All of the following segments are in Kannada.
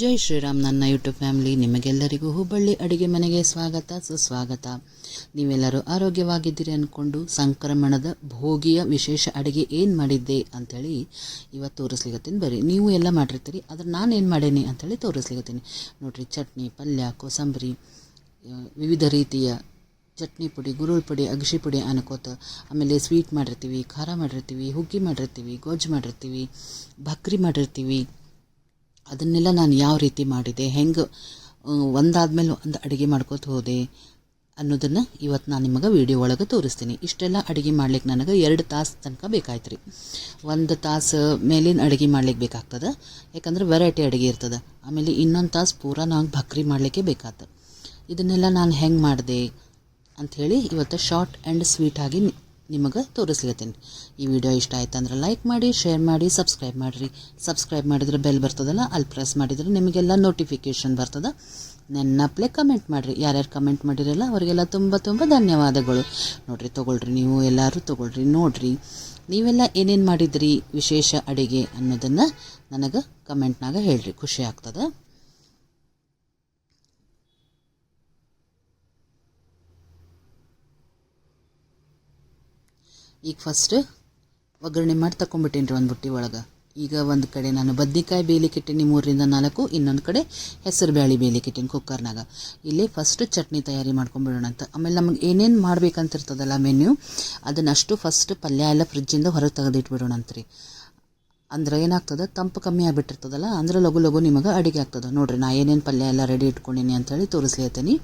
ಜೈ ಶ್ರೀರಾಮ್ ನನ್ನ ಯೂಟ್ಯೂಬ್ ಫ್ಯಾಮಿಲಿ, ನಿಮಗೆಲ್ಲರಿಗೂ ಹುಬ್ಬಳ್ಳಿ ಅಡುಗೆ ಮನೆಗೆ ಸ್ವಾಗತ, ಸುಸ್ವಾಗತ. ನೀವೆಲ್ಲರೂ ಆರೋಗ್ಯವಾಗಿದ್ದೀರಿ ಅಂದ್ಕೊಂಡು ಸಂಕ್ರಮಣದ ಭೋಗಿಯ ವಿಶೇಷ ಅಡುಗೆ ಏನು ಮಾಡಿದ್ದೆ ಅಂಥೇಳಿ ಇವತ್ತು ತೋರಿಸ್ಲಿಗತ್ತೀನಿ ಬರ್ರಿ ನೀವು ಎಲ್ಲ ಮಾಡಿರ್ತೀರಿ, ಆದ್ರೆ ನಾನು ಏನು ಮಾಡೇನಿ ಅಂಥೇಳಿ ತೋರಿಸ್ಲಿಗತ್ತೀನಿ ನೋಡಿರಿ, ಚಟ್ನಿ, ಪಲ್ಯ, ಕೋಸಂಬರಿ ವಿವಿಧ ರೀತಿಯ ಚಟ್ನಿ ಪುಡಿ, ಗುರುಳ್ ಪುಡಿ, ಅಗಶಿ ಪುಡಿ ಅನ್ಕೋತ ಆಮೇಲೆ ಸ್ವೀಟ್ ಮಾಡಿರ್ತೀವಿ, ಖಾರ ಮಾಡಿರ್ತೀವಿ, ಹುಗ್ಗಿ ಮಾಡಿರ್ತೀವಿ ಗೊಜ್ಜು ಮಾಡಿರ್ತೀವಿ, ಬಕ್ರಿ ಮಾಡಿರ್ತೀವಿ. ಅದನ್ನೆಲ್ಲ ನಾನು ಯಾವ ರೀತಿ ಮಾಡಿದೆ, ಹೆಂಗೆ ಒಂದಾದ್ಮೇಲೆ ಒಂದು ಅಡುಗೆ ಮಾಡ್ಕೋತ ಹೋದೆ ಅನ್ನೋದನ್ನು ಇವತ್ತು ನಾನು ನಿಮಗೆ ವಿಡಿಯೋ ಒಳಗೆ ತೋರಿಸ್ತೀನಿ. ಇಷ್ಟೆಲ್ಲ ಅಡುಗೆ ಮಾಡ್ಲಿಕ್ಕೆ ನನಗೆ ಎರಡು ತಾಸು ತನಕ ಬೇಕಾಯ್ತು ರೀ ಒಂದು ತಾಸು ಮೇಲಿನ ಅಡುಗೆ ಮಾಡ್ಲಿಕ್ಕೆ ಬೇಕಾಗ್ತದೆ, ಯಾಕಂದ್ರೆ ವೆರೈಟಿ ಅಡುಗೆ ಇರ್ತದೆ. ಆಮೇಲೆ ಇನ್ನೊಂದು ತಾಸು ಪೂರ ನಾವು ಭಕ್ರಿ ಮಾಡಲಿಕ್ಕೆ ಬೇಕಾಗ್ತದೆ ಇದನ್ನೆಲ್ಲ ನಾನು ಹೆಂಗೆ ಮಾಡಿದೆ ಅಂಥೇಳಿ ಇವತ್ತು ಶಾರ್ಟ್ ಆ್ಯಂಡ್ ಸ್ವೀಟಾಗಿ ನಿಮಗೆ ತೋರಿಸ್ಲತ್ತೀನಿ ಈ ವಿಡಿಯೋ ಇಷ್ಟ ಆಯ್ತು ಅಂದ್ರೆ ಲೈಕ್ ಮಾಡಿ ಶೇರ್ ಮಾಡಿ ಸಬ್ಸ್ಕ್ರೈಬ್ ಮಾಡಿರಿ. ಸಬ್ಸ್ಕ್ರೈಬ್ ಮಾಡಿದ್ರೆ ಬೆಲ್ ಬರ್ತದಲ್ಲ, ಅಲ್ಲಿ ಪ್ರೆಸ್ ಮಾಡಿದರೆ ನಿಮಗೆಲ್ಲ ನೋಟಿಫಿಕೇಷನ್ ಬರ್ತದೆ. ನೆನ್ನಪ್ಲೆ ಕಮೆಂಟ್ ಮಾಡಿರಿ. ಯಾರ್ಯಾರು ಕಮೆಂಟ್ ಮಾಡಿರಲ್ಲ, ಅವರಿಗೆಲ್ಲ ತುಂಬ ತುಂಬ ಧನ್ಯವಾದಗಳು. ನೋಡಿರಿ, ತೊಗೊಳ್ರಿ ನೀವು, ಎಲ್ಲರೂ ತೊಗೊಳ್ರಿ, ನೋಡಿರಿ. ನೀವೆಲ್ಲ ಏನೇನು ಮಾಡಿದ್ರಿ ವಿಶೇಷ ಅಡುಗೆ ಅನ್ನೋದನ್ನು ನನಗೆ ಕಮೆಂಟ್ನಾಗ ಹೇಳ್ರಿ. ಖುಷಿ ಆಗ್ತದೆ. ಈಗ ಫಸ್ಟ್ ಒಗ್ಗರಣೆ ಮಾಡಿ ತಗೊಂಡ್ಬಿಟ್ಟೇನಿ ರೀ ಒಂದು ಬುಟ್ಟಿ ಒಳಗೆ. ಈಗ ಒಂದು ಕಡೆ ನಾನು ಬದ್ನಿಕಾಯಿ ಬೇಯಲಿಕ್ಕೆ ಇಟ್ಟೀನಿ ಮೂರರಿಂದ ನಾಲ್ಕು, ಇನ್ನೊಂದು ಕಡೆ ಹೆಸರು ಬೇಯಲಿಕ್ಕೆ ಕಿಟ್ಟೀನಿ ಕುಕ್ಕರ್ನಾಗ. ಇಲ್ಲಿ ಫಸ್ಟ್ ಚಟ್ನಿ ತಯಾರಿ ಮಾಡ್ಕೊಂಬಿಡೋಣ ಅಂತ. ಆಮೇಲೆ ನಮಗೆ ಏನೇನು ಮಾಡ್ಬೇಕಂತಿರ್ತದಲ್ಲ ಮೆನ್ಯೂ ಅದನ್ನಷ್ಟು ಫಸ್ಟ್ ಪಲ್ಯ ಎಲ್ಲ ಫ್ರಿಜ್ಜಿಂದ ಹೊರಗೆ ತೆಗೆದಿಟ್ಬಿಡೋಣ ರೀ ಅಂದ್ರೆ ಏನಾಗ್ತದೆ? ತಂಪು ಕಮ್ಮಿ ಆಗಿಬಿಟ್ಟಿರ್ತದಲ್ಲ, ಅಂದ್ರೆ ಲಘು ಲಘು ನಿಮಗೆ ಅಡುಗೆ ಆಗ್ತದೆ. ನೋಡ್ರಿ, ನಾ ಏನೇನು ಪಲ್ಯ ಎಲ್ಲ ರೆಡಿ ಇಟ್ಕೊಂಡಿನಿ ಅಂತೇಳಿ ತೋರಿಸ್ಲೇತೀನಿ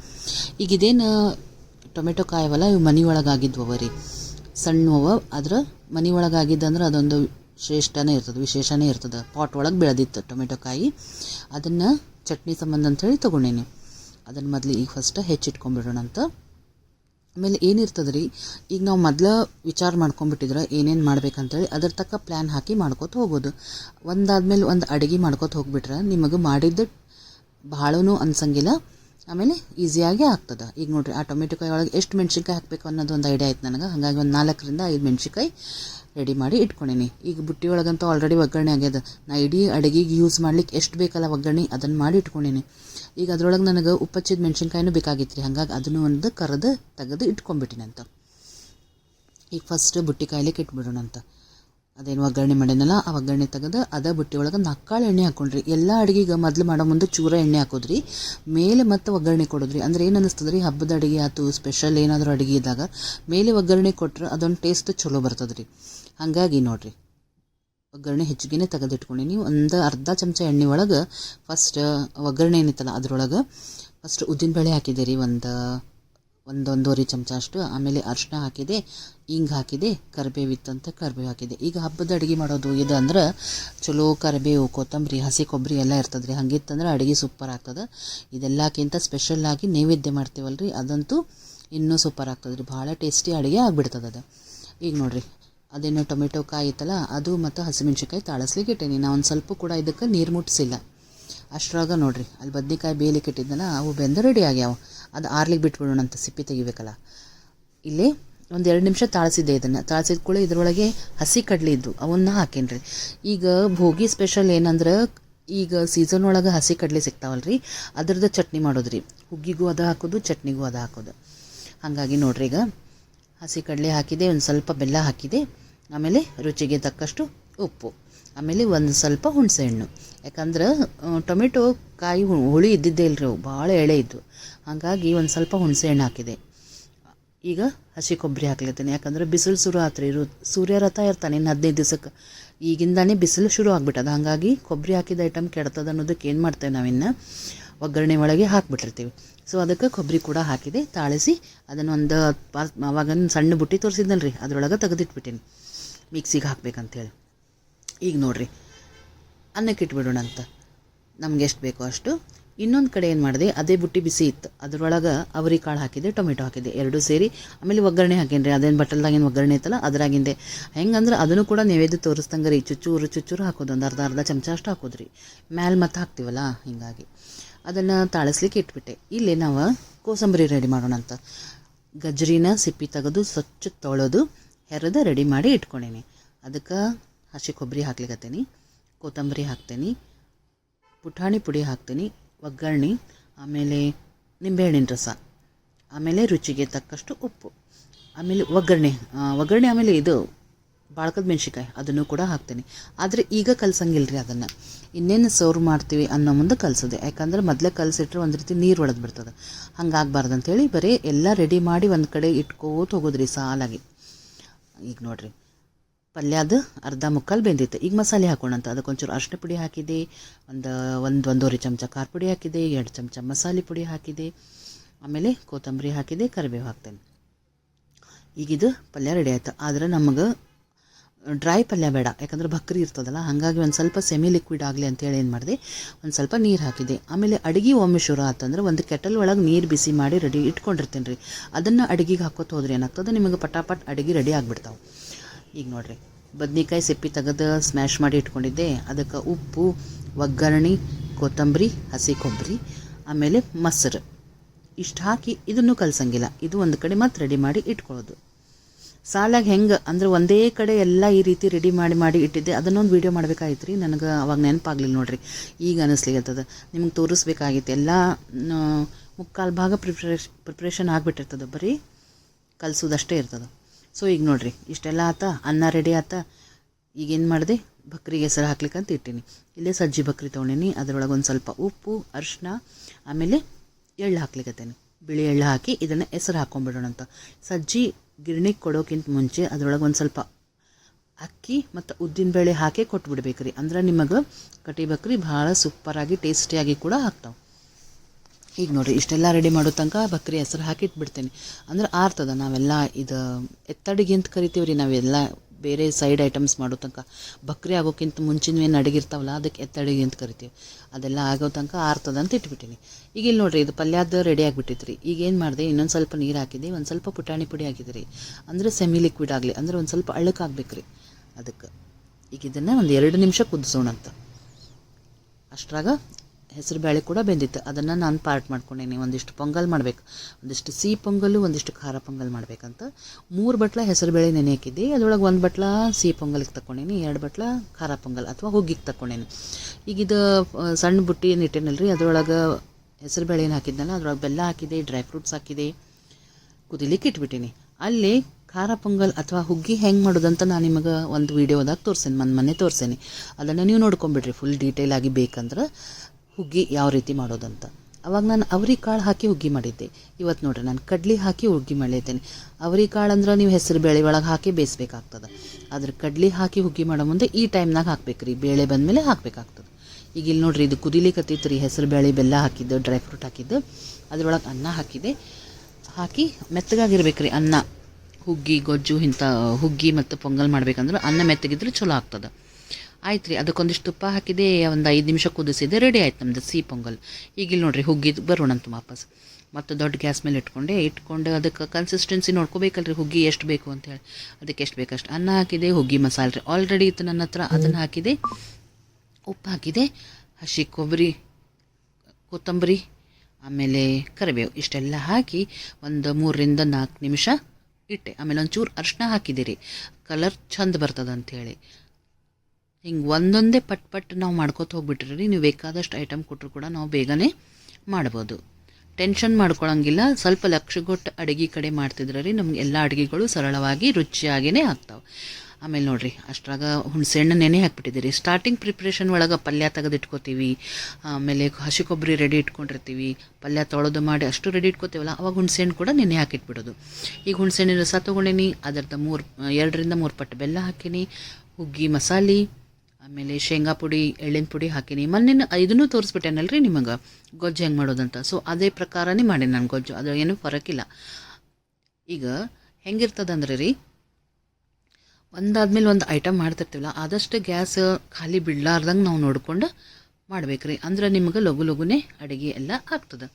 ಈಗ ಇದೇನು, ಟೊಮೆಟೊ ಕಾಯವಲ್ಲ ಇವು ಮನೆ ಒಳಗಾಗಿದ್ವವ ರೀ ಸಣ್ಣವ, ಅದ್ರ ಮನೆ ಒಳಗಾಗಿದ್ದಂದ್ರೆ ಅದೊಂದು ಶ್ರೇಷ್ಠನೇ ಇರ್ತದೆ, ವಿಶೇಷನೇ ಇರ್ತದೆ. ಪಾಟ್ ಒಳಗೆ ಬೆಳೆದಿತ್ತು ಟೊಮೆಟೊ ಕಾಯಿ. ಅದನ್ನು ಚಟ್ನಿ ಸಂಬಂಧ ಅಂತೇಳಿ ತೊಗೊಂಡೇನಿ. ಅದನ್ನು ಮೊದಲು ಈಗ ಫಸ್ಟ್ ಹೆಚ್ಚಿಟ್ಕೊಂಡ್ಬಿಡೋಣ ಅಂತ. ಆಮೇಲೆ ಏನಿರ್ತದೆ ರೀ ಈಗ ನಾವು ಮೊದಲ ವಿಚಾರ ಮಾಡ್ಕೊಂಬಿಟ್ಟಿದ್ರೆ ಏನೇನು ಮಾಡ್ಬೇಕಂತೇಳಿ ಅದ್ರ ತಕ್ಕ ಪ್ಲ್ಯಾನ್ ಹಾಕಿ ಮಾಡ್ಕೋತ ಹೋಗೋದು. ಒಂದಾದ್ಮೇಲೆ ಒಂದು ಅಡುಗೆ ಮಾಡ್ಕೋತ ಹೋಗ್ಬಿಟ್ರೆ ನಿಮಗೆ ಮಾಡಿದ್ದು ಭಾಳನೂ ಅನ್ಸಂಗಿಲ್ಲ. ಆಮೇಲೆ ಈಸಿಯಾಗಿ ಆಗ್ತದೆ. ಈಗ ನೋಡಿರಿ ಆ ಒಳಗೆ ಎಷ್ಟು ಮೆಣ್ಸಿನ್ಕಾಯಿ ಹಾಕಬೇಕು ಅನ್ನೋದು ಒಂದು ಐಡಿಯಾ ಆಯ್ತು ನನಗೆ. ಹಾಗಾಗಿ ಒಂದು ನಾಲ್ಕರಿಂದ ಐದು ಮೆಣ್ಸಿನ್ಕಾಯಿ ರೆಡಿ ಮಾಡಿ ಇಟ್ಕೊಂಡೀನಿ. ಈಗ ಬುಟ್ಟಿ ಒಳಗಂತೂ ಆಲ್ರೆಡಿ ಒಗ್ಗರಣೆ ಆಗ್ಯದ. ನಾ ಇಡೀ ಅಡುಗೆಗೆ ಯೂಸ್ ಮಾಡ್ಲಿಕ್ಕೆ ಎಷ್ಟು ಬೇಕಲ್ಲ ಒಗ್ಗರಣೆ ಅದನ್ನು ಮಾಡಿ ಇಟ್ಕೊಂಡೀನಿ. ಈಗ ಅದರೊಳಗೆ ನನಗೆ ಉಪ್ಪಚ್ಚಿದ ಮೆಣ್ಸಿನ್ಕಾಯಿನೂ ಬೇಕಾಗಿತ್ತು ರೀ ಹಾಗಾಗಿ ಅದನ್ನು ಒಂದು ಕರೆದು ತೆಗೆದು ಇಟ್ಕೊಂಡ್ಬಿಟ್ಟಿನಿ ಅಂತ. ಈಗ ಫಸ್ಟ್ ಬುಟ್ಟಿ ಕಾಯ್ಲಿಕ್ಕೆ ಇಟ್ಬಿಡೋಣ ಅಂತ ಅದೇನು ಒಗ್ಗರಣೆ ಮಾಡೇನಲ್ಲ ಆ ಒಗ್ಗರಣೆ ತೆಗೆದು ಅದ ಬುಟ್ಟಿ ಒಳಗೆ ನಕ್ಕಾಳು ಎಣ್ಣೆ ಹಾಕೊಂಡ್ರಿ. ಎಲ್ಲ ಅಡುಗೆಗೆ ಮೊದಲು ಮಾಡೋ ಮುಂದೆ ಚೂರ ಎಣ್ಣೆ ಹಾಕೋದ್ರಿ. ಮೇಲೆ ಮತ್ತೆ ಒಗ್ಗರಣೆ ಕೊಡೋದ್ರಿ. ಅಂದ್ರೆ ಏನು ಅನ್ನಿಸ್ತದೆ ರೀ ಹಬ್ಬದ ಅಡುಗೆ ಆಯ್ತು ಸ್ಪೆಷಲ್ ಏನಾದರೂ ಅಡುಗೆ ಇದ್ದಾಗ ಮೇಲೆ ಒಗ್ಗರಣೆ ಕೊಟ್ರೆ ಅದೊಂದು ಟೇಸ್ಟ್ ಚಲೋ ಬರ್ತದ್ರಿ. ಹಾಗಾಗಿ ನೋಡ್ರಿ. ಒಗ್ಗರಣೆ ಹೆಚ್ಚಿಗೆನೇ ನೀವು. ಒಂದು ಅರ್ಧ ಚಮಚ ಎಣ್ಣೆ ಒಳಗೆ ಫಸ್ಟ್ ಒಗ್ಗರಣೆ ಏನಿತ್ತಲ್ಲ ಅದರೊಳಗೆ ಫಸ್ಟ್ ಉದ್ದಿನಬೇಳೆ ಹಾಕಿದೆ ರೀ ಒಂದು ಒಂದೊಂದೂವರೆ ಚಮಚ ಅಷ್ಟು ಆಮೇಲೆ ಅರಿಶಿನ ಹಾಕಿದೆ ಹಿಂಗ್ ಹಾಕಿದೆ ಕರಿಬೇವು ಇತ್ತಂತ ಕರಿಬೇವು ಹಾಕಿದೆ. ಈಗ ಹಬ್ಬದ ಅಡುಗೆ ಮಾಡೋದು ಇದು ಅಂದ್ರೆ ಚಲೋ ಕರಿಬೇವು, ಕೊತ್ತಂಬರಿ, ಹಸಿ ಕೊಬ್ಬರಿ ಎಲ್ಲ ಇರ್ತದ್ರಿ. ಹಂಗಿತ್ತಂದ್ರೆ ಅಡುಗೆ ಸೂಪರ್ ಆಗ್ತದೆ. ಇದೆಲ್ಲಕ್ಕಿಂತ ಸ್ಪೆಷಲ್ ಆಗಿ ನೈವೇದ್ಯ ಮಾಡ್ತೀವಲ್ಲ ರೀ ಅದಂತೂ ಇನ್ನೂ ಸೂಪರ್ ಆಗ್ತದ್ರಿ. ಭಾಳ ಟೇಸ್ಟಿ ಅಡುಗೆ ಆಗ್ಬಿಡ್ತದೆ ಅದು. ಈಗ ನೋಡಿರಿ, ಅದೇನು ಟೊಮೆಟೊ ಕಾಯಿ ಇತ್ತಲ್ಲ ಅದು ಮತ್ತು ಹಸಿಮೆಣ್ಸಿನ್ಕಾಯಿ ತಾಳಸ್ಲಿಕ್ಕೆ ಇಟ್ಟೇನಿ. ನಾ ಒಂದು ಸ್ವಲ್ಪ ಕೂಡ ಇದಕ್ಕೆ ನೀರು ಮುಟ್ಟಿಸಿಲ್ಲ ಅಷ್ಟರಾಗ ನೋಡಿರಿ, ಅಲ್ಲಿ ಬದ್ನೆಕಾಯಿ ಬೇಯಲಿಕ್ಕೆ ಇಟ್ಟಿದ್ದಲ್ಲ, ಅವು ಬೆಂದು ರೆಡಿ ಆಗ್ಯಾವ. ಅದು ಆರ್ಲಿಕ್ಕೆ ಬಿಟ್ಬಿಡೋಣ ಅಂತ ಸಿಪ್ಪಿ ತೆಗಿಬೇಕಲ್ಲ. ಇಲ್ಲಿ ಒಂದು ಎರಡು ನಿಮಿಷ ತಾಳಿಸಿದ್ದೆ ಇದನ್ನು. ತಾಳಿಸಿದ ಕೂಡ ಇದರೊಳಗೆ ಹಸಿ ಕಡಲೆ ಇದ್ದು, ಅವನ್ನ ಹಾಕೇನ್ರಿ. ಈಗ ಭೋಗಿ ಸ್ಪೆಷಲ್ ಏನಂದ್ರೆ, ಈಗ ಸೀಸನ್ ಒಳಗೆ ಹಸಿ ಕಡಲೆ ಸಿಗ್ತಾವಲ್ಲ ರೀ ಅದ್ರದ್ದು ಚಟ್ನಿ ಮಾಡೋದ್ರಿ. ಹುಗ್ಗಿಗೂ ಅದು ಹಾಕೋದು, ಚಟ್ನಿಗೂ ಅದು ಹಾಕೋದು. ಹಾಗಾಗಿ ನೋಡ್ರಿ ಈಗ ಹಸಿ ಕಡಲೆ ಹಾಕಿದೆ, ಒಂದು ಸ್ವಲ್ಪ ಬೆಲ್ಲ ಹಾಕಿದೆ, ಆಮೇಲೆ ರುಚಿಗೆ ತಕ್ಕಷ್ಟು ಉಪ್ಪು, ಆಮೇಲೆ ಒಂದು ಸ್ವಲ್ಪ ಹುಣಸೆಹಣ್ಣು ಯಾಕಂದ್ರೆ ಟೊಮೆಟೊ ಕಾಯಿ ಹುಳಿ ಇದ್ದಿದ್ದೇ ಇಲ್ರಿ ಅವು, ಭಾಳ ಎಳೆ ಇದ್ದು ಹಾಗಾಗಿ ಒಂದು ಸ್ವಲ್ಪ ಹುಣಸೆಹಣ್ಣು ಹಾಕಿದೆ. ಈಗ ಹಸಿ ಕೊಬ್ಬರಿ ಹಾಕ್ಲತ್ತೀನಿ. ಯಾಕಂದ್ರೆ ಬಿಸಿಲು ಶುರು ಆತ್ರಿ, ಇರು ಸೂರ್ಯ ರಥ ಇರ್ತಾನೆ ಇನ್ನು ಹದಿನೈದು ದಿವಸಕ್ಕೆ ಈಗಿಂದಾನೇ ಬಿಸಿಲು ಶುರು ಆಗ್ಬಿಟ್ಟದ. ಹಾಗಾಗಿ ಕೊಬ್ಬರಿ ಹಾಕಿದ ಐಟಮ್ ಕೆಡ್ತದ ಅನ್ನೋದಕ್ಕೆ ಏನು ಮಾಡ್ತೇವೆ ನಾವಿನ್ನು ಒಗ್ಗರಣೆ ಒಳಗೆ ಹಾಕ್ಬಿಟ್ಟಿರ್ತೀವಿ. ಸೊ ಅದಕ್ಕೆ ಕೊಬ್ಬರಿ ಕೂಡ ಹಾಕಿದೆ, ತಾಳಿಸಿ, ಅದನ್ನು ಒಂದು ಪಾ ಅವಾಗ ಸಣ್ಣ ಬುಟ್ಟಿ ತೋರಿಸಿದ್ನಲ್ರಿ, ಅದ್ರೊಳಗೆ ತೆಗೆದಿಟ್ಬಿಟ್ಟೀನಿ. ಮಿಕ್ಸಿಗೆ ಹಾಕ್ಬೇಕಂತೇಳಿ. ಈಗ ನೋಡ್ರಿ. ಅನ್ನಕ್ಕೆ ಇಟ್ಬಿಡೋಣ ಅಂತ. ನಮ್ಗೆ ಎಷ್ಟು ಬೇಕೋ ಅಷ್ಟು. ಇನ್ನೊಂದು ಕಡೆ ಏನು ಮಾಡಿದೆ? ಅದೇ ಬುಟ್ಟಿ ಬಿಸಿ ಇತ್ತು. ಅದರೊಳಗೆ ಅವರಿ ಕಾಳು ಹಾಕಿದೆ ಟೊಮೆಟೊ ಹಾಕಿದೆ ಎರಡೂ ಸೇರಿ ಆಮೇಲೆ ಒಗ್ಗರಣೆ ಹಾಕೇನಿ ರೀ ಅದೇನು ಬಟ್ಟಲ್ದಾಗೇನು ಒಗ್ಗರಣೆ ಇತ್ತಲ್ಲ ಅದ್ರಾಗಿಂದೆ. ಹೆಂಗಂದ್ರೆ ಅದನ್ನು ಕೂಡ ನೈವೇದ್ಯ ತೋರಿಸ್ದಂಗೆ ರೀ ಚುಚ್ಚೂರು ಚುಚ್ಚೂರು ಹಾಕೋದು. ಒಂದು ಅರ್ಧ ಅರ್ಧ ಚಮಚ ಅಷ್ಟು ಹಾಕೋದ್ರಿ. ಮ್ಯಾಲೆ ಮತ್ತೆ ಹಾಕ್ತೀವಲ್ಲ, ಹಿಂಗಾಗಿ. ಅದನ್ನು ತಾಳಿಸ್ಲಿಕ್ಕೆ ಇಟ್ಬಿಟ್ಟೆ. ಇಲ್ಲಿ ನಾವು ಕೋಸಂಬರಿ ರೆಡಿ ಮಾಡೋಣ ಅಂತ. ಗಜ್ರಿನ ಸಿಪ್ಪಿ ತೆಗೆದು, ಸ್ವಚ್ಛ ತೊಳೆದು, ಹೆರೆದು ರೆಡಿ ಮಾಡಿ ಇಟ್ಕೊಂಡೇನಿ. ಅದಕ್ಕೆ ಹಸಿ ಕೊಬ್ಬರಿ ಹಾಕ್ಲಿಕ್ಕತ್ತೀನಿ ಕೊತ್ತಂಬರಿ ಹಾಕ್ತೀನಿ, ಪುಟಾಣಿ ಪುಡಿ ಹಾಕ್ತೀನಿ, ಒಗ್ಗರಣೆ, ಆಮೇಲೆ ನಿಂಬೆಹಣ್ಣಿನ ರಸ. ಆಮೇಲೆ ರುಚಿಗೆ ತಕ್ಕಷ್ಟು ಉಪ್ಪು. ಆಮೇಲೆ ಒಗ್ಗರಣೆ ಒಗ್ಗರಣೆ ಆಮೇಲೆ ಇದು ಬಾಳ್ಕದ ಮೆಣಸಿಕಾಯಿ ಅದನ್ನು ಕೂಡ ಹಾಕ್ತೀನಿ. ಆದರೆ ಈಗ ಕಲ್ಸಂಗಿಲ್ಲ ರೀ ಅದನ್ನು. ಇನ್ನೇನು ಸರ್ವ್ ಮಾಡ್ತೀವಿ ಅನ್ನೋ ಮುಂದೆ ಕಲಸದೆ. ಯಾಕಂದ್ರೆ ಮೊದಲೇ ಕಲಸಿಟ್ರೆ ಒಂದು ರೀತಿ ನೀರು ಒಡೆದು ಬಿಡ್ತದೆ. ಹಂಗಾಗಬಾರ್ದು ಅಂತೇಳಿ ಬರೀ ಎಲ್ಲ ರೆಡಿ ಮಾಡಿ ಒಂದು ಕಡೆ ಇಟ್ಕೋತ ಹೋಗೋದ್ರಿ ಸಾಲಾಗಿ. ಈಗ ನೋಡ್ರಿ ಪಲ್ಯದ ಅರ್ಧ ಮುಕ್ಕಾಲು ಬೆಂದಿತ್ತು. ಈಗ ಮಸಾಲೆ ಹಾಕೋಣಂತ. ಅದಕ್ಕೊಂಚೂರು ಅರಿಶಿನ ಪುಡಿ ಹಾಕಿದೆ. ಒಂದು ಒಂದು, ಒಂದೂವರೆ ಚಮಚ ಖಾರ ಪುಡಿ ಹಾಕಿದೆ. ಎರಡು ಚಮಚ ಮಸಾಲೆ ಪುಡಿ ಹಾಕಿದೆ. ಆಮೇಲೆ ಕೊತ್ತಂಬರಿ ಹಾಕಿದೆ. ಕರಿಬೇವು ಹಾಕ್ತೇನೆ. ಈಗಿದು ಪಲ್ಯ ರೆಡಿ ಆಯ್ತು. ಆದರೆ ನಮಗೆ ಡ್ರೈ ಪಲ್ಯ ಬೇಡ. ಯಾಕಂದ್ರೆ ಬಕ್ರಿ ಇರ್ತದಲ್ಲ, ಹಾಗಾಗಿ ಒಂದು ಸ್ವಲ್ಪ ಸೆಮಿ ಲಿಕ್ವಿಡ್ ಆಗಲಿ ಅಂತೇಳಿ ಏನು ಮಾಡಿದೆ, ಒಂದು ಸ್ವಲ್ಪ ನೀರು ಹಾಕಿದೆ. ಆಮೇಲೆ ಅಡುಗೆ ಒಮ್ಮೆ ಶುರು ಆತಂದ್ರೆ ಒಂದು ಕೆಟಲ್ ಒಳಗೆ ನೀರು ಬಿಸಿ ಮಾಡಿ ರೆಡಿ ಇಟ್ಕೊಂಡಿರ್ತೀನಿ ರೀ ಅದನ್ನು ಅಡುಗೆಗೆ ಹಾಕೋತ ಹೋದ್ರೆ ಏನಾಗ್ತದೆ? ನಿಮಗೆ ಪಟಾಪಟ್ ಅಡುಗೆ ರೆಡಿ ಆಗಿಬಿಡ್ತಾವೆ. ಈಗ ನೋಡ್ರಿ, ಬದ್ನಿಕಾಯಿ ಸಿಪ್ಪಿ ತೆಗೆದು ಸ್ಮ್ಯಾಶ್ ಮಾಡಿ ಇಟ್ಕೊಂಡಿದ್ದೆ. ಅದಕ್ಕೆ ಉಪ್ಪು, ಒಗ್ಗರಣೆ, ಕೊತ್ತಂಬರಿ, ಹಸಿ ಕೊಬ್ಬರಿ, ಆಮೇಲೆ ಮೊಸರು. ಇಷ್ಟು ಹಾಕಿ ಇದನ್ನು ಕಲಸಂಗಿಲ್ಲ. ಇದು ಒಂದು ಕಡೆ ಮತ್ತೆ ರೆಡಿ ಮಾಡಿ ಇಟ್ಕೊಳ್ಳೋದು. ಸಾಲಾಗಿ ಹೆಂಗೆ, ಅಂದ್ರೆ ಒಂದೇ ಕಡೆ ಎಲ್ಲ ಈ ರೀತಿ ರೆಡಿ ಮಾಡಿ ಮಾಡಿ ಇಟ್ಟಿದ್ದೆ. ಅದನ್ನೊಂದು ವೀಡಿಯೋ ಮಾಡಬೇಕಾಗಿತ್ತು ರೀ ನನಗೆ ಅವಾಗ ನೆನಪಾಗ್ಲಿಲ್ಲ ನೋಡಿರಿ. ಈಗ ಅನ್ನಿಸ್ಲಿಕ್ಕತ್ತದ ನಿಮ್ಗೆ ತೋರಿಸ್ಬೇಕಾಗಿತ್ತು ಎಲ್ಲ ಮುಕ್ಕಾಲು ಭಾಗ ಪ್ರಿಪ್ರೇಷ್ ಪ್ರಿಪ್ರೇಷನ್ ಆಗಿಬಿಟ್ಟಿರ್ತದೆ. ಬರೀ ಕಲಿಸೋದಷ್ಟೇ ಇರ್ತದೆ. ಸೊ ಈಗ ನೋಡಿರಿ, ಇಷ್ಟೆಲ್ಲ ಆತ, ಅನ್ನ ರೆಡಿ ಆತ. ಈಗೇನು ಮಾಡಿದೆ? ಬಕ್ರಿಗೆ ಹೆಸರು ಹಾಕ್ಲಿಕ್ಕಂತ ಇಟ್ಟೀನಿ. ಇಲ್ಲೇ ಸಜ್ಜಿ ಬಕ್ರಿ ತೊಗೊಂಡೀನಿ. ಅದರೊಳಗೆ ಒಂದು ಸ್ವಲ್ಪ ಉಪ್ಪು, ಅರಿಶಿನ, ಆಮೇಲೆ ಎಳ್ಳು ಹಾಕ್ಲಿಕ್ಕತ್ತೇನೆ ಬಿಳಿ ಎಳ್ಳು ಹಾಕಿ ಇದನ್ನು ಹೆಸರು ಹಾಕ್ಕೊಂಡ್ಬಿಡೋಣ ಅಂತ. ಸಜ್ಜಿ ಗಿರಣಿಗೆ ಕೊಡೋಕ್ಕಿಂತ ಮುಂಚೆ ಅದರೊಳಗೆ ಒಂದು ಸ್ವಲ್ಪ ಅಕ್ಕಿ ಮತ್ತು ಉದ್ದಿನ ಬೇಳೆ ಹಾಕಿ ಕೊಟ್ಬಿಡ್ಬೇಕು ರೀ ಅಂದ್ರೆ ನಿಮಗೆ ಕಟಿ ಬಕ್ರಿ ಭಾಳ ಸೂಪರಾಗಿ ಟೇಸ್ಟಿಯಾಗಿ ಕೂಡ ಆಗ್ತಾವೆ. ಈಗ ನೋಡಿರಿ, ಇಷ್ಟೆಲ್ಲ ರೆಡಿ ಮಾಡೋ ತನಕ ಬಕ್ರಿ ಹೆಸರು ಹಾಕಿ ಇಟ್ಬಿಡ್ತೇನೆ ಅಂದ್ರೆ ಆರ್ತದ, ನಾವೆಲ್ಲ ಇದು ಎತ್ತಡಿಗೆ ಅಂತ ಕರಿತೀವಿ ರೀ ನಾವೆಲ್ಲ ಬೇರೆ ಸೈಡ್ ಐಟಮ್ಸ್ ಮಾಡೋ ತನಕ. ಬಕ್ರಿ ಆಗೋಕ್ಕಿಂತ ಮುಂಚಿನವೇನು ಅಡುಗಿರ್ತಾವಲ್ಲ ಅದಕ್ಕೆ ಎತ್ತಡಿಗೆ ಅಂತ ಕರಿತೀವಿ. ಅದೆಲ್ಲ ಆಗೋ ತನಕ ಆರ್ತದ ಅಂತ ಇಟ್ಬಿಟ್ಟಿನಿ. ಈಗ ಇಲ್ಲಿ ನೋಡಿರಿ, ಇದು ಪಲ್ಯದ ರೆಡಿ ಆಗಿಬಿಟ್ಟಿತ್ತು ರೀ ಈಗ ಏನು ಮಾಡಿದೆ, ಇನ್ನೊಂದು ಸ್ವಲ್ಪ ನೀರು ಹಾಕಿದೆ, ಒಂದು ಸ್ವಲ್ಪ ಪುಟಾಣಿ ಪುಡಿ ಹಾಕಿದೆ ರೀ ಅಂದರೆ ಸೆಮಿ ಲಿಕ್ವಿಡ್ ಆಗಲಿ, ಅಂದ್ರೆ ಒಂದು ಸ್ವಲ್ಪ ಅಳ್ಳಕ್ಕಾಗ್ಬೇಕು ರೀ ಅದಕ್ಕೆ ಈಗ ಇದನ್ನು ಒಂದು ಎರಡು ನಿಮಿಷ ಕುದಿಸೋಣ ಅಂತ ಅಷ್ಟರಾಗ ಹೆಸರು ಬೇಳೆ ಕೂಡ ಬೆಂದಿತ್ತು. ಅದನ್ನು ನಾನು ಪಾರ್ಟ್ ಮಾಡ್ಕೊಂಡೇನಿ ಒಂದಿಷ್ಟು ಪೊಂಗಲ್ ಮಾಡಬೇಕು. ಒಂದಿಷ್ಟು ಸಿಹಿ ಪೊಂಗಲ್ಲು, ಒಂದಿಷ್ಟು ಖಾರ ಪೊಂಗಲ್ ಮಾಡಬೇಕಂತ. ಮೂರು ಬಟ್ಲ ಹೆಸರು ಬೇಳೆ ನೆನೆ ಹಾಕಿದ್ದೆ. ಅದರೊಳಗೆ ಒಂದು ಬಟ್ಲ ಸಿಹಿ ಪೊಂಗಲ್ಗೆ ತಗೊಂಡೇನಿ ಎರಡು ಬಟ್ಲ ಖಾರ ಪೊಂಗಲ್ ಅಥವಾ ಹುಗ್ಗಿಗೆ ತಗೊಂಡೇನಿ ಈಗ ಇದು ಸಣ್ಣ ಬುಟ್ಟಿ ಇಟ್ಟೇನಲ್ರಿ ಅದರೊಳಗೆ ಹೆಸರು ಬೇಳೆ ಏನು ಹಾಕಿದ್ನಲ್ಲ, ಅದ್ರೊಳಗೆ ಬೆಲ್ಲ ಹಾಕಿದೆ, ಡ್ರೈ ಫ್ರೂಟ್ಸ್ ಹಾಕಿದೆ ಕುದಿಲಿಕ್ಕೆ ಇಟ್ಬಿಟ್ಟೀನಿ. ಅಲ್ಲಿ ಖಾರ ಪೊಂಗಲ್ ಅಥವಾ ಹುಗ್ಗಿ ಹೆಂಗೆ ಮಾಡೋದಂತ ನಾನು ನಿಮಗೆ ಒಂದು ವೀಡಿಯೋದಾಗ ತೋರ್ಸೇನೆ ಮನೆ ಮನೆ ತೋರ್ಸೇನೆ. ಅದನ್ನು ನೀವು ನೋಡ್ಕೊಂಬಿಡ್ರಿ. ಫುಲ್ ಡೀಟೇಲ್ ಆಗಿ ಬೇಕಂದ್ರೆ. ಹುಗ್ಗಿ ಯಾವ ರೀತಿ ಮಾಡೋದಂತ. ಅವಾಗ ನಾನು ಅವರಿ ಕಾಳು ಹಾಕಿ ಹುಗ್ಗಿ ಮಾಡಿದ್ದೆ. ಇವತ್ತು ನೋಡ್ರಿ, ನಾನು ಕಡ್ಲಿ ಹಾಕಿ ಹುಗ್ಗಿ ಮಾಡಿದ್ದೇನೆ ಅವರಿ ಕಾಳು ಅಂದ್ರೆ ನೀವು ಹೆಸರು ಬೇಳೆ ಒಳಗೆ ಹಾಕಿ ಬೇಯಿಸ್ಬೇಕಾಗ್ತದೆ. ಆದ್ರೆ ಕಡ್ಲಿ ಹಾಕಿ ಹುಗ್ಗಿ ಮಾಡೋ ಮುಂದೆ ಈ ಟೈಮ್ನಾಗ ಹಾಕ್ಬೇಕು ರೀ ಬೇಳೆ ಬಂದಮೇಲೆ ಹಾಕಬೇಕಾಗ್ತದೆ. ಈಗ ಇಲ್ಲಿ ನೋಡ್ರಿ, ಇದು ಕುದಿಲಿಕತ್ತಿತ್ತು ರೀ ಹೆಸರು ಬೇಳೆ ಬೆಲ್ಲ ಹಾಕಿದ್ದು, ಡ್ರೈ ಫ್ರೂಟ್ ಹಾಕಿದ್ದು. ಅದ್ರೊಳಗೆ ಅನ್ನ ಹಾಕಿದೆ. ಹಾಕಿ ಮೆತ್ತಗಾಗಿರ್ಬೇಕು ರೀ ಅನ್ನ. ಹುಗ್ಗಿ, ಗೊಜ್ಜು ಇಂಥ ಹುಗ್ಗಿ ಮತ್ತು ಪೊಂಗಲ್ ಮಾಡ್ಬೇಕಂದ್ರೆ ಅನ್ನ ಮೆತ್ತಗಿದ್ರೆ ಚಲೋ ಆಗ್ತದೆ. ಆಯ್ತು ರೀ, ಅದಕ್ಕೊಂದಿಷ್ಟು ತುಪ್ಪ ಹಾಕಿದೆ, ಒಂದು ಐದು ನಿಮಿಷ ಕುದಿಸಿದೆ ರೆಡಿ ಆಯ್ತು ನಮ್ದು ಸಿಹಿ ಪೊಂಗಲ್. ಈಗ ಇಲ್ಲಿ ನೋಡ್ರಿ ಹುಗ್ಗಿದು ಬರೋಣಂತ ವಾಪಸ್. ಮತ್ತು ದೊಡ್ಡ ಗ್ಯಾಸ್ ಮೇಲೆ ಇಟ್ಕೊಂಡೆ, ಇಟ್ಕೊಂಡು ಅದಕ್ಕೆ ಕನ್ಸಿಸ್ಟೆನ್ಸಿ ನೋಡ್ಕೋಬೇಕಲ್ರಿ, ಹುಗ್ಗಿ ಎಷ್ಟು ಬೇಕು ಅಂತೇಳಿ ಅದಕ್ಕೆ ಎಷ್ಟು ಬೇಕಷ್ಟು ಅನ್ನ ಹಾಕಿದೆ, ಹುಗ್ಗಿ ಮಸಾಲೆ ರೀ. ಆಲ್ರೆಡಿ ಇತ್ತು ನನ್ನ ಹತ್ರ, ಅದನ್ನು ಹಾಕಿದೆ. ಉಪ್ಪು ಹಾಕಿದೆ, ಹಸಿ ಕೊಬ್ಬರಿ, ಕೊತ್ತಂಬರಿ, ಆಮೇಲೆ ಕರಿಬೇವು, ಇಷ್ಟೆಲ್ಲ ಹಾಕಿ ಒಂದು ಮೂರರಿಂದ ನಾಲ್ಕು ನಿಮಿಷ ಇಟ್ಟೆ. ಆಮೇಲೆ ಒಂಚೂರು ಅರ್ಶಿನ ಹಾಕಿದಿರಿ ಕಲರ್ ಚಂದ ಬರ್ತದೆ ಅಂಥೇಳಿ ಹಿಂಗೆ ಒಂದೊಂದೇ ಪಟ್ ಪಟ್ ನಾವು ಮಾಡ್ಕೋತ ಹೋಗ್ಬಿಟ್ರಿ ನೀವು ಬೇಕಾದಷ್ಟು ಐಟಮ್ ಕೊಟ್ಟರು ಕೂಡ ನಾವು ಬೇಗನೆ ಮಾಡ್ಬೋದು. ಟೆನ್ಷನ್ ಮಾಡ್ಕೊಳ್ಳೋಂಗಿಲ್ಲ ಸ್ವಲ್ಪ ಲಕ್ಷಗೊಟ್ಟು ಅಡುಗೆ ಕಡೆ ಮಾಡ್ತಿದ್ರೆ ರೀ, ನಮ್ಗೆ ಎಲ್ಲ ಅಡುಗೆಗಳು ಸರಳವಾಗಿ ರುಚಿಯಾಗಿಯೇ ಆಗ್ತಾವೆ. ಆಮೇಲೆ ನೋಡಿರಿ, ಅಷ್ಟ್ರಾಗ ಹುಣಸೆಹಣ್ಣು ನೆನೆ ಹಾಕ್ಬಿಟ್ಟಿದ್ದೀರಿ. ಸ್ಟಾರ್ಟಿಂಗ್ ಪ್ರಿಪ್ರೇಷನ್ ಒಳಗೆ ಪಲ್ಯ ತೆಗೆದಿಟ್ಕೋತೀವಿ, ಆಮೇಲೆ ಹಸಿ ಕೊಬ್ಬರಿ ರೆಡಿ ಇಟ್ಕೊಂಡಿರ್ತೀವಿ, ಪಲ್ಯ ತೊಳೆದು ಮಾಡಿ ಅಷ್ಟು ರೆಡಿ ಇಟ್ಕೋತೀವಲ್ಲ, ಅವಾಗ ಹುಣಸೆಹಣ್ಣು ಕೂಡ ನೆನೆ ಹಾಕಿಟ್ಬಿಡೋದು. ಈಗ ಹುಣಸೆಹಣ್ಣಿನ ರಸ ತೊಗೊಂಡೇನಿ, ಅದರದ್ದು ಮೂರು, ಎರಡರಿಂದ ಮೂರು ಪಟ್ಟು ಬೆಲ್ಲ ಹಾಕೀನಿ, ಹುಗ್ಗಿ ಮಸಾಲೆ ಆಮೇಲೆ ಶೇಂಗಾ ಪುಡಿ, ಎಳ್ಳಿನ ಪುಡಿ ಹಾಕೀನಿ. ಮೊನ್ನೆ ಇದನ್ನು ತೋರಿಸ್ಬಿಟ್ಟೇನಲ್ರಿ ನಿಮಗೆ? ಗೊಜ್ಜು ಹೆಂಗೆ ಮಾಡೋದಂತ. ಸೊ ಅದೇ ಪ್ರಕಾರನೇ ಮಾಡಿ ನಾನು ಗೊಜ್ಜು. ಅದು ಏನೂ ಫರಕಿಲ್ಲ. ಈಗ ಹೆಂಗಿರ್ತದಂದ್ರೆ ರೀ, ಒಂದಾದ್ಮೇಲೆ ಒಂದು ಐಟಮ್ ಮಾಡ್ತಿರ್ತೀವಲ್ಲ, ಆದಷ್ಟು ಗ್ಯಾಸ್ ಖಾಲಿ ಬಿಡ್ಲಾರ್ದಂಗೆ ನಾವು ನೋಡ್ಕೊಂಡು ಮಾಡ್ಬೇಕು ರೀ ಅಂದ್ರೆ ನಿಮ್ಗೆ ಲಘು ಲಘುನೇ ಅಡುಗೆ ಎಲ್ಲ ಆಗ್ತದೆ.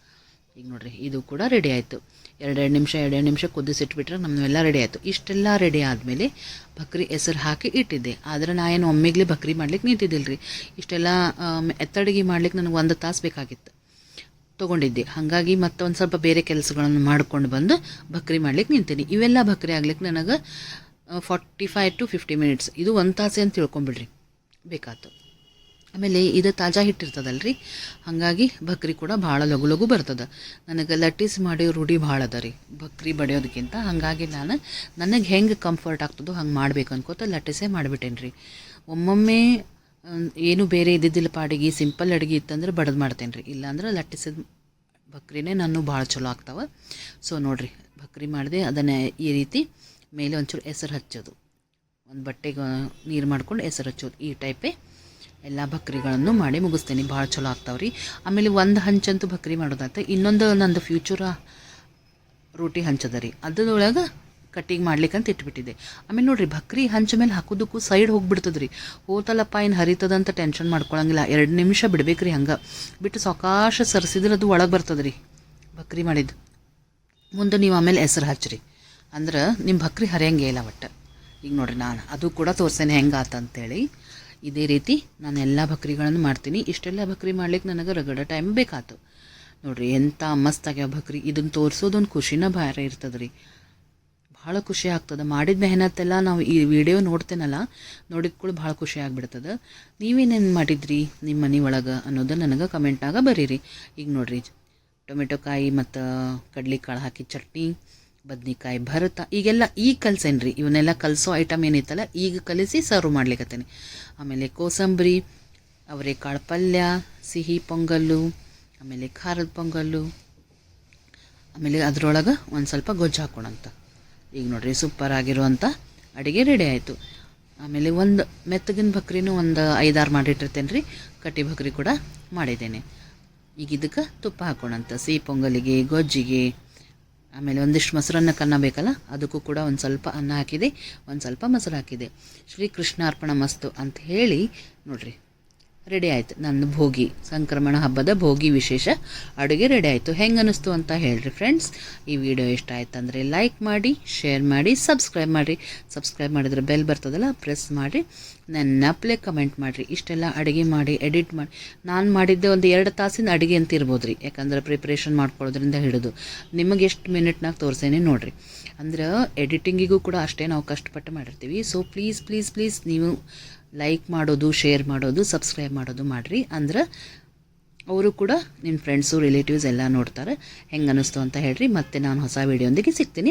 ಈಗ ನೋಡ್ರಿ, ಇದು ಕೂಡ ರೆಡಿ ಆಯಿತು. ಎರಡೆರಡು ನಿಮಿಷ ಎರಡೆರಡು ನಿಮಿಷ ಕುದಿಸಿಟ್ಬಿಟ್ರೆ ನಮ್ಮನ್ನೆಲ್ಲ ರೆಡಿ ಆಯಿತು. ಇಷ್ಟೆಲ್ಲ ರೆಡಿ ಆದಮೇಲೆ ಬಕ್ರಿ ಹೆಸರು ಹಾಕಿ ಇಟ್ಟಿದ್ದೆ. ಆದರೆ ನಾ ಏನು ಒಮ್ಮೆಗ್ಲೆ ಬಕ್ರಿ ಮಾಡ್ಲಿಕ್ಕೆ ನಿಂತಿದ್ದಿಲ್ಲ ರೀ ಇಷ್ಟೆಲ್ಲ ಎತ್ತಡಿಗೆ ಮಾಡ್ಲಿಕ್ಕೆ ನನಗೆ ಒಂದು ತಾಸು ಬೇಕಾಗಿತ್ತು. ತೊಗೊಂಡಿದ್ದೆ. ಹಾಗಾಗಿ ಮತ್ತೆ ಒಂದು ಸ್ವಲ್ಪ ಬೇರೆ ಕೆಲಸಗಳನ್ನು ಮಾಡ್ಕೊಂಡು ಬಂದು ಬಕ್ರಿ ಮಾಡ್ಲಿಕ್ಕೆ ನಿಂತೀನಿ. ಇವೆಲ್ಲ ಬಕ್ರಿ ಆಗ್ಲಿಕ್ಕೆ ನನಗೆ forty five to fifty minutes ಇದು ಒಂದು ತಾಸೆ ಅಂತ ತಿಳ್ಕೊಂಬಿಡ್ರಿ. ಬೇಕಾಯ್ತು ಆಮೇಲೆ ಇದು ತಾಜಾ ಹಿಟ್ಟಿರ್ತದಲ್ಲ ರೀ ಹಾಗಾಗಿ ಬಕ್ರಿ ಕೂಡ ಭಾಳ ಲಘು ಲಘು ಬರ್ತದೆ. ನನಗೆ ಲಟ್ಟಿಸ್ ಮಾಡಿ ರೂಢಿ ಭಾಳ ಅದ ರೀ, ಭಕ್ರಿ ಬಡಿಯೋದಕ್ಕಿಂತ. ಹಾಗಾಗಿ ನಾನು ನನಗೆ ಹೆಂಗೆ ಕಂಫರ್ಟ್ ಆಗ್ತದೋ ಹಂಗೆ ಮಾಡ್ಬೇಕು ಅನ್ಕೋತ ಲಟ್ಟಿಸೇ ಮಾಡಿಬಿಟ್ಟೇನೆ ರೀ. ಒಮ್ಮೊಮ್ಮೆ ಏನು ಬೇರೆ ಇದ್ದಿದ್ದಿಲ್ಲ ಪಾಡಿಗೆ ಸಿಂಪಲ್ ಅಡುಗೆ ಇತ್ತಂದ್ರೆ ಬಡದು ಮಾಡ್ತೇನೆ ರೀ. ಇಲ್ಲಾಂದ್ರೆ ಲಟ್ಟಿಸಿದ ಬಕ್ರಿನೇ ನಾನು ಭಾಳ ಚಲೋ ಆಗ್ತಾವೆ. ಸೊ ನೋಡಿರಿ ಬಕ್ರಿ ಮಾಡಿದೆ ಅದನ್ನೇ ಈ ರೀತಿ ಮೇಲೆ ಒಂಚೂರು ಹೆಸರು ಹಚ್ಚೋದು. ಒಂದು ಬಟ್ಟೆಗೆ ನೀರು ಮಾಡ್ಕೊಂಡು ಹೆಸರು ಹಚ್ಚೋದು ಈ ಟೈಪೇ. ಎಲ್ಲ ಬಕ್ರಿಗಳನ್ನು ಮಾಡಿ ಮುಗಿಸ್ತೇನೆ. ಭಾಳ ಚಲೋ ಆಗ್ತಾವೆ ರೀ ಆಮೇಲೆ ಒಂದು ಹಂಚಂತೂ ಬಕ್ರಿ ಮಾಡೋದಾಯ್ತು. ಇನ್ನೊಂದು ನಂದು ಫ್ಯೂಚರ ರೋಟಿ ಹಂಚದ ರೀ ಅದ್ರೊಳಗೆ ಕಟ್ಟಿಂಗ್ ಮಾಡ್ಲಿಕ್ಕಂತ ಇಟ್ಬಿಟ್ಟಿದೆ ಆಮೇಲೆ ನೋಡಿರಿ, ಬಕ್ರಿ ಹಂಚ ಮೇಲೆ ಹಾಕೋದಕ್ಕೂ ಸೈಡ್ ಹೋಗ್ಬಿಡ್ತದೆ ರೀ ಹೋತಲಪ್ಪ, ಏನು ಹರಿತದಂತ ಟೆನ್ಷನ್ ಮಾಡ್ಕೊಳ್ಳಂಗಿಲ್ಲ ಎರಡು ನಿಮಿಷ ಬಿಡ್ಬೇಕು ರೀ ಹಂಗೆ. ಬಿಟ್ಟು ಸಾವಕಾಶ ಸರಿಸಿದ್ರೆ ಅದು ಒಳಗೆ ಬರ್ತದೆ ರೀ ಬಕ್ರಿ ಮಾಡಿದ್ದು. ಮುಂದೆ ನೀವು ಆಮೇಲೆ ಹೆಸರು ಹಚ್ಚಿರಿ ಅಂದ್ರೆ ನಿಮ್ಮ ಬಕ್ರಿ ಹರಿಯಂಗೆ ಇಲ್ಲ ಒಟ್ಟು. ಈಗ ನೋಡಿರಿ ನಾನು. ಅದು ಕೂಡ ತೋರ್ಸೇನೆ ಹೆಂಗೆ ಆತಂತೇಳಿ ಇದೇ ರೀತಿ ನಾನು ಎಲ್ಲ ಬಕ್ರಿಗಳನ್ನು ಮಾಡ್ತೀನಿ. ಇಷ್ಟೆಲ್ಲ ಭಕ್ರಿ ಮಾಡ್ಲಿಕ್ಕೆ ನನಗೆ ರಗಡ ಟೈಮ್ ಬೇಕಾತು. ನೋಡ್ರಿ ಎಂಥ ಮಸ್ತ್ ಆಗ್ಯಾವ ಭಕ್ರಿ ಇದನ್ನು ತೋರಿಸೋದೊಂದು ಖುಷಿನ ಭಾರ ಇರ್ತದೆ ರೀ ಭಾಳ ಖುಷಿ ಆಗ್ತದೆ. ಮಾಡಿದ ಮೆಹನತ್ತೆಲ್ಲ ನಾವು ಈ ವಿಡಿಯೋ ನೋಡ್ತೇನಲ್ಲ, ನೋಡಿದ ಕೂಡ ಭಾಳ ಖುಷಿ ಆಗಿಬಿಡ್ತದೆ. ನೀವೇನೇನು ಮಾಡಿದ್ರಿ ನಿಮ್ಮ ಮನೆ ಒಳಗೆ ಅನ್ನೋದು ನನಗೆ ಕಮೆಂಟ್ನಾಗ ಬರೀರಿ. ಈಗ ನೋಡ್ರಿ, ಟೊಮೆಟೊ ಕಾಯಿ ಮತ್ತು ಕಡ್ಲಿಕಾಳು ಹಾಕಿ ಚಟ್ನಿ ಬದ್ನಿಕಾಯಿ, ಭರತ, ಈಗೆಲ್ಲ ಈಗ ಕಲ್ಸೇನ್ರಿ. ಇವನ್ನೆಲ್ಲ ಕಲಿಸೋ ಐಟಮ್ ಏನೈತಲ್ಲ ಈಗ ಕಲಿಸಿ ಸರ್ವ್ ಮಾಡ್ಲಿಕ್ಕತ್ತೇನೆ ಆಮೇಲೆ ಕೋಸಂಬರಿ, ಅವರೆಕಾಳು ಪಲ್ಯ, ಸಿಹಿ ಪೊಂಗಲ್ಲು, ಆಮೇಲೆ ಖಾರದ ಪೊಂಗಲ್ಲು, ಆಮೇಲೆ ಅದರೊಳಗೆ ಒಂದು ಸ್ವಲ್ಪ ಗೊಜ್ಜು ಹಾಕೋಣಂತ. ಈಗ ನೋಡಿರಿ ಸೂಪರ್ ಆಗಿರುವಂಥ ಅಡುಗೆ ರೆಡಿ ಆಯಿತು. ಆಮೇಲೆ ಒಂದು ಮೆತ್ತಗಿನ ಭಕ್ರಿನೂ ಒಂದು ಐದಾರು ಮಾಡಿಟ್ಟಿರ್ತೇನೆ ರೀ ಕಟ್ಟಿ ಬಕ್ರಿ ಕೂಡ ಮಾಡಿದ್ದೇನೆ. ಈಗ ಇದಕ್ಕೆ ತುಪ್ಪ ಹಾಕೋಣಂತ. ಸಿಹಿ ಪೊಂಗಲಿಗೆ, ಗೊಜ್ಜಿಗೆ ಆಮೇಲೆ ಒಂದಿಷ್ಟು ಮೊಸರನ್ನ ಕನ್ನ ಬೇಕಲ್ಲ ಅದಕ್ಕೂ ಕೂಡ ಒಂದು ಸ್ವಲ್ಪ ಅನ್ನ ಹಾಕಿದೆ. ಒಂದು ಸ್ವಲ್ಪ ಮೊಸರು ಹಾಕಿದೆ. ಶ್ರೀ ಕೃಷ್ಣಾರ್ಪಣ ಮಸ್ತು ಅಂತ ಹೇಳಿ ನೋಡ್ರಿ. ರೆಡಿ ಆಯಿತು. ನನ್ನ ಭೋಗಿ, ಸಂಕ್ರಮಣ ಹಬ್ಬದ ಭೋಗಿ ವಿಶೇಷ ಅಡುಗೆ ರೆಡಿ ಆಯಿತು. ಹೆಂಗೆ ಅನ್ನಿಸ್ತು ಅಂತ ಹೇಳ್ರಿ ಫ್ರೆಂಡ್ಸ್ ಈ ವಿಡಿಯೋ ಇಷ್ಟ ಆಯ್ತು ಅಂದರೆ ಲೈಕ್ ಮಾಡಿ ಶೇರ್ ಮಾಡಿ ಸಬ್ಸ್ಕ್ರೈಬ್ ಮಾಡಿ ಸಬ್ಸ್ಕ್ರೈಬ್ ಮಾಡಿದ್ರೆ ಬೆಲ್ ಬರ್ತದಲ್ಲ ಪ್ರೆಸ್ ಮಾಡಿ ನನ್ನ ಅಪ್ಲೇ ಕಮೆಂಟ್ ಮಾಡಿರಿ. ಇಷ್ಟೆಲ್ಲ ಅಡುಗೆ ಮಾಡಿ ಎಡಿಟ್ ಮಾಡಿ. ನಾನು ಮಾಡಿದ್ದೆ ಒಂದು ಎರಡು ತಾಸಿನ ಅಡುಗೆ ಅಂತ ಇರ್ಬೋದು ರೀ ಯಾಕಂದ್ರೆ ಪ್ರಿಪ್ರೇಷನ್ ಮಾಡ್ಕೊಳ್ಳೋದ್ರಿಂದ ಹಿಡಿದು. ನಿಮಗೆ ಎಷ್ಟು ಮಿನಿಟ್ನಾಗ ತೋರಿಸೇನೆ ನೋಡಿರಿ. ಅಂದ್ರೆ ಎಡಿಟಿಂಗಿಗೂ ಕೂಡ ಅಷ್ಟೇ ನಾವು ಕಷ್ಟಪಟ್ಟು ಮಾಡಿರ್ತೀವಿ. ಸೊ ಪ್ಲೀಸ್ ಪ್ಲೀಸ್ ಪ್ಲೀಸ್ ನೀವು ಲೈಕ್ ಮಾಡೋದು ಶೇರ್ ಮಾಡೋದು ಸಬ್ಸ್ಕ್ರೈಬ್ ಮಾಡೋದು ಮಾಡಿರಿ. ಅಂದ್ರೆ ಅವರು ಕೂಡ ನಿಮ್ಮ ಫ್ರೆಂಡ್ಸು ರಿಲೇಟಿವ್ಸ್ ಎಲ್ಲ ನೋಡ್ತಾರೆ. ಹೆಂಗೆ ಅನ್ನಿಸ್ತು ಅಂತ ಹೇಳ್ರಿ. ಮತ್ತೆ ನಾನು ಹೊಸ ವೀಡಿಯೋಂದಿಗೆ ಸಿಗ್ತೀನಿ.